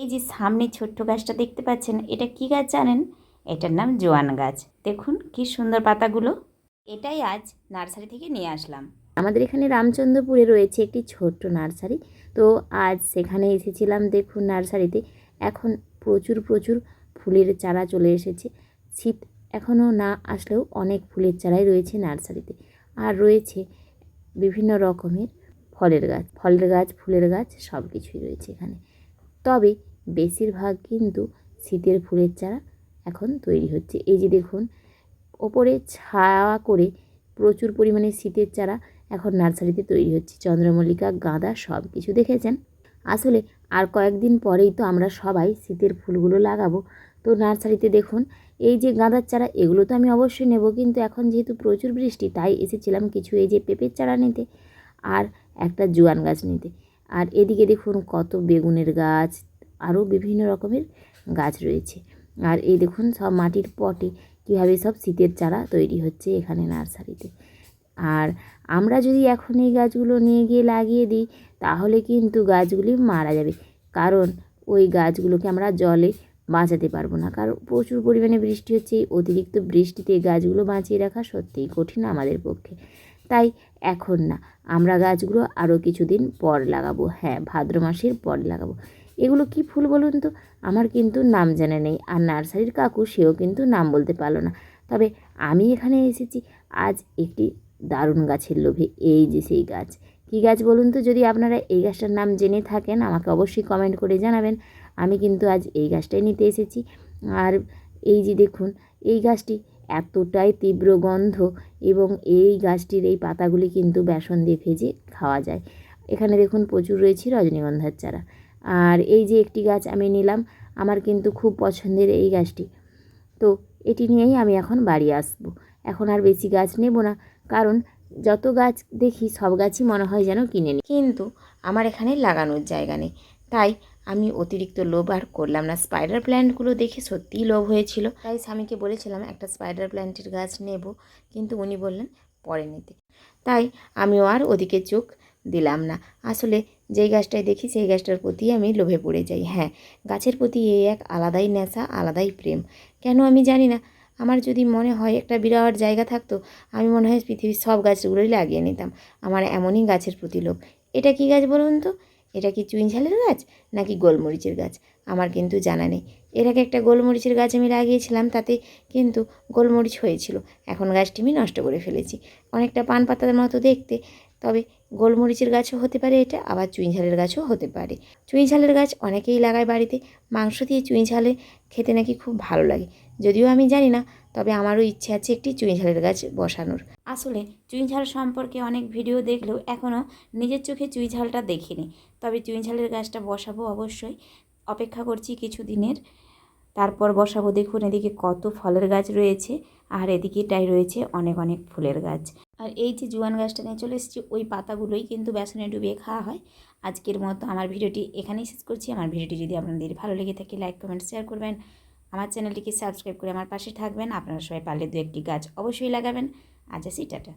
এই যে সামনে ছোট্ট গাছটা দেখতে পাচ্ছেন, এটা কি গাছ জানেন? এটার নাম জোয়ান গাছ। দেখুন কি সুন্দর পাতাগুলো। এটাই আজ নার্সারি থেকে নিয়ে আসলাম। আমাদের এখানে রামচন্দ্রপুরে রয়েছে একটি ছোট্ট নার্সারি। তো আজ সেখানে এসেছিলাম দেখুন নার্সারিতে। এখন প্রচুর প্রচুর ফুলের চারা চলে এসেছে। শীত এখনও না আসলেও অনেক ফুলের চারাই রয়েছে নার্সারিতে। আর রয়েছে বিভিন্ন রকমের ফলের গাছ। ফলের গাছ, ফুলের গাছ সব কিছুই রয়েছে এখানে। তবে বেশিরভাগ কিন্তু শীতের ফুলের চারা এখন তৈরি হচ্ছে। এই যে দেখুন, ওপরে ছায়া করে প্রচুর পরিমাণে শীতের চারা এখন নার্সারিতে তৈরি হচ্ছে। চন্দ্রমল্লিকা, গাঁদা সব কিছু দেখেছেন? আসলে আর কয়েকদিন পরেই তো আমরা সবাই শীতের ফুলগুলো লাগাবো। তো নার্সারিতে দেখুন, এই যে গাঁদার চারা, এগুলো তো আমি অবশ্যই নেব। কিন্তু এখন যেহেতু প্রচুর বৃষ্টি, তাই এসেছিলাম কিছু এই যে পেঁপের চারা নিতে আর একটা জোয়ান গাছ নিতে। আর এদিকে দেখুন, কত বেগুনের গাছ আরও বিভিন্ন রকমের গাছ রয়েছে। আর এই দেখুন, সব মাটির পটে কীভাবে সব শীতের চারা তৈরি হচ্ছে এখানে নার্সারিতে। আর আমরা যদি এখন এই গাছগুলো নিয়ে গিয়ে লাগিয়ে দিই, তাহলে কিন্তু গাছগুলি মারা যাবে। কারণ ওই গাছগুলোকে আমরা জলে বাঁচাতে পারব না। কারণ প্রচুর পরিমাণে বৃষ্টি হচ্ছে, এই অতিরিক্ত বৃষ্টিতে গাছগুলো বাঁচিয়ে রাখা সত্যিই কঠিন আমাদের পক্ষে। তাই এখন না। আমরা গাছগুলো আরও কিছুদিন পর লাগাবো। হ্যাঁ ভাদ্র মাসের পর লাগাবো। এগুলো কি ফুল বলুন তো? আমার কিন্তু নাম জানা নেই। আর নার্সারির কাকু, সেও কিন্তু নাম বলতে পারল না। তবে আমি এখানে এসেছি। আজ একটি দারুণ গাছের লোভে। এই যে সেই গাছ। কী গাছ বলুন তো? যদি আপনারা এই গাছটার নাম জেনে থাকেন, আমাকে অবশ্যই কমেন্ট করে জানাবেন। আমি কিন্তু আজ এই গাছটাই নিতে এসেছি। আর এই যে দেখুন, এই গাছটি এতটাই তীব্র গন্ধ এবং এই গাছটির এই পাতাগুলি কিন্তু বেসন দিয়ে ভেজে খাওয়া যায়। এখানে দেখুন প্রচুর রয়েছে রজনীগন্ধার চারা। আর এই যে একটি গাছ আমি নিলাম, আমার কিন্তু খুব পছন্দের এই গাছটি। তো এটি নিয়েই আমি এখন বাড়ি আসব। এখন আর বেশি গাছ নেব না, কারণ যত গাছ দেখি সব গাছই মনে হয় যেন কিনে নিই কিন্তু আমার এখানে লাগানোর জায়গা নেই। তাই আমি অতিরিক্ত লোভ আর করলাম না। স্পাইডার প্ল্যান্টগুলো দেখে সত্যিই লোভ হয়েছিল। তাই স্বামীকে বলেছিলাম, একটা স্পাইডার প্ল্যান্টের গাছ নেব। কিন্তু উনি বললেন, পরে নিতে। তাই আমিও আর ওদিকে চোখ দিলাম না। আসলে যেই গাছটাই দেখি, সেই গাছটার প্রতি আমি লোভে পড়ে যাই। হ্যাঁ গাছের প্রতি এই এক আলাদাই নেশা, আলাদাই প্রেম। কেন আমি জানি না। আমার যদি মনে হয় একটা বিরাট জায়গা থাকতো, আমি মনে হয় পৃথিবীর সব গাছগুলোই লাগিয়ে নিতাম। আমার এমনই গাছের প্রতি লোভ। এটা কি গাছ বলুন তো? এটা কি চুইন ঝালের গাছ নাকি গোলমরিচের গাছ? আমার কিন্তু জানা নেই। এর আগে একটা গোলমরিচের গাছ আমি লাগিয়েছিলাম, তাতে কিন্তু গোলমরিচ হয়েছিল। এখন গাছটি আমি নষ্ট করে ফেলেছি। অনেকটা পান পাতার মতো দেখতে, তবে গোলমরিচের গাছও হতে পারে এটা, আবার চুঁই ঝালের গাছও হতে পারে। চুঁই ঝালের গাছ অনেকেই লাগায় বাড়িতে। মাংস দিয়ে চুঁই ঝালে খেতে নাকি খুব ভালো লাগে। যদিও আমি জানি না তবে আমারও ইচ্ছে আছে একটি চুঁই ঝালের গাছ বসানোর। আসলে চুঁই ঝাল সম্পর্কে অনেক ভিডিও দেখলেও এখনও নিজের চোখে চুঁই ঝালটা দেখিনি। তবে চুঁই ঝালের গাছটা বসাবো অবশ্যই। অপেক্ষা করছি কিছু দিনের তারপর বসাবো দেখুন এদিকে কত ফলের গাছ রয়েছে আর এদিকে এদিকেটাই রয়েছে অনেক অনেক ফুলের গাছ। আর এই যে জোয়ান গাছটা নিয়ে চলে এসেছি, ওই পাতাগুলোই কিন্তু বেসনে ডুবিয়ে খাওয়া হয়। আজকের মতো আমার ভিডিওটি এখানেই শেষ করছি। আমার ভিডিওটি যদি আপনাদের ভালো লেগে থাকে, লাইক, কমেন্ট, শেয়ার করবেন। আমার চ্যানেলটিকে সাবস্ক্রাইব করে আমার পাশে থাকবেন। আপনারা সবাই পারলে দু একটি গাছ অবশ্যই লাগাবেন। আজ আসি, টাটা।